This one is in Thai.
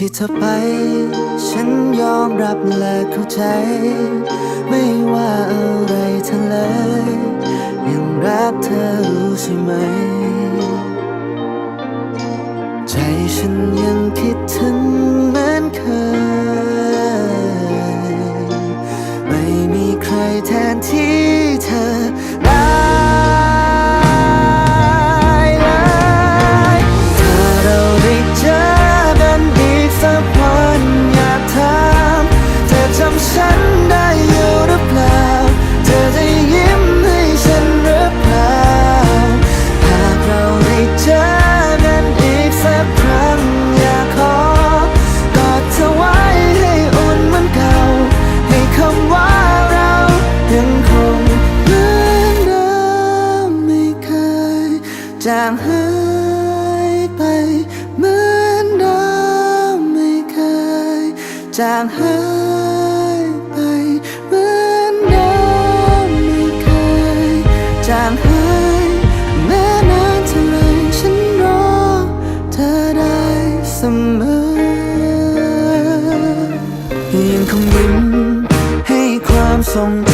ที่เธอไป ฉันยอมรับและเข้าใจ ไม่ว่าอะไรเธอเลยยังรักเธอรู้ใช่ไหม ใจฉันยังคิดถึง จางหายไป เหมือนเดิมไม่เคย จางหายไปเหมือนเดิมไม่เคย จางหายแม้นานเท่าไรฉันรอเธอได้เสมอยังคงยิ้มให้ความทรง